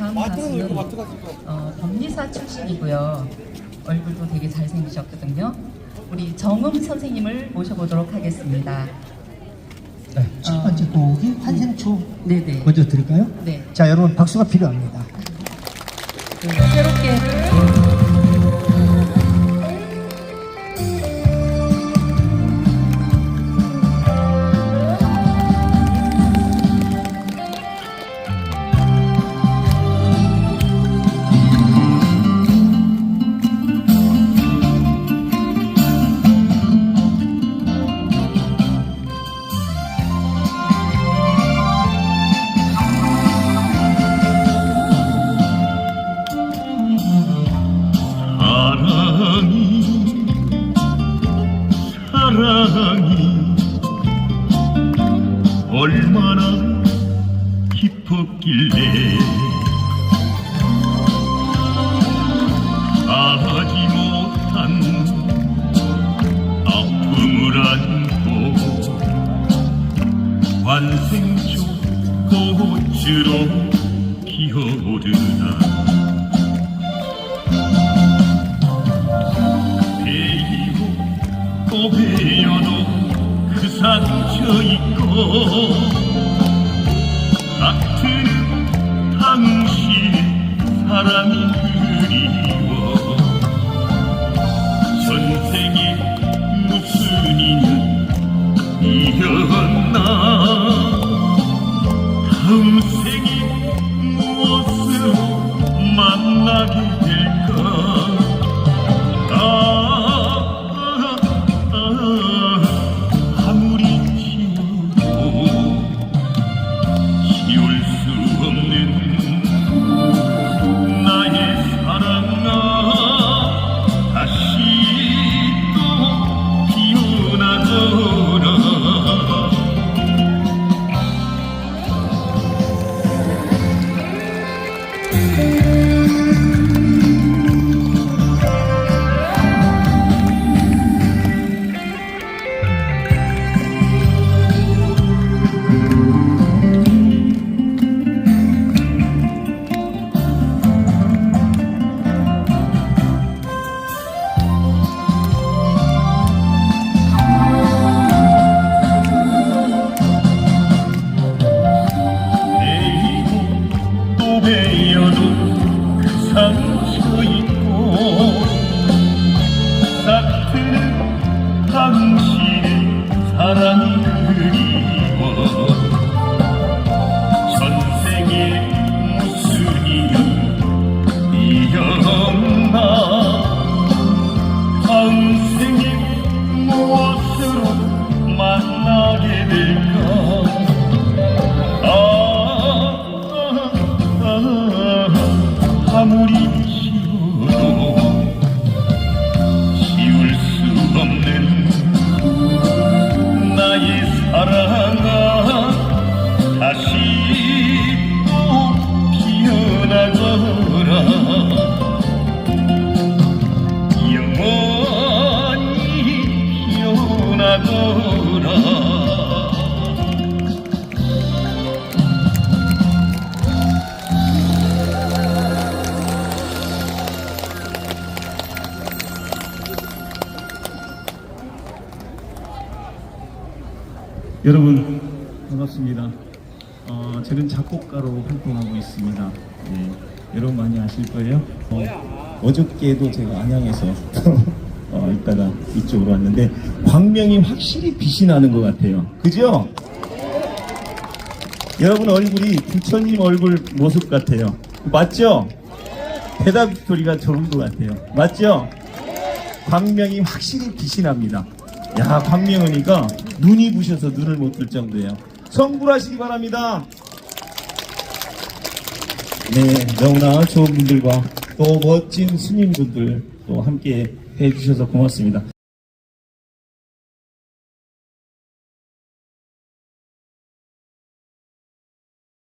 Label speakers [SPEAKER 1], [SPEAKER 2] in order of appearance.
[SPEAKER 1] 다음 가수는 어, 법리사 출신이고요. 얼굴도 되게 잘생기셨거든요. 우리 정음 선생님을 모셔보도록 하겠습니다.
[SPEAKER 2] 네, 첫 번째 곡이 환생초
[SPEAKER 1] 네네.
[SPEAKER 2] 먼저 들을까요?
[SPEAKER 1] 네.
[SPEAKER 2] 자, 여러분 박수가 필요합니다.
[SPEAKER 1] 그 새롭게
[SPEAKER 3] 사랑이 얼마나 깊었길래 아지 못한 아픔을 안고 환생초 꽃으로 피어오르나 상처 있고 당신 사랑이 그리워. 전생에 무슨 인연 이었나? 다음 생에 무엇으로 만나게 될까? 아, 아, 아무리
[SPEAKER 4] 여러분 반갑습니다. 어, 저는 작곡가로 활동하고 있습니다. 네, 여러분 많이 아실 거예요. 어, 어저께도 제가 안양에서 어, 있다가 이쪽으로 왔는데 광명이 확실히 빛이 나는 것 같아요. 그죠? 여러분 얼굴이 부처님 얼굴 모습 같아요. 맞죠? 대답 소리가 좋은 것 같아요. 맞죠? 광명이 확실히 빛이 납니다. 야, 광명이니까 눈이 부셔서 눈을 못 뜰 정도예요. 성불하시기 바랍니다. 네, 너무나 좋은 분들과 또 멋진 스님분들 또 함께 해주셔서 고맙습니다.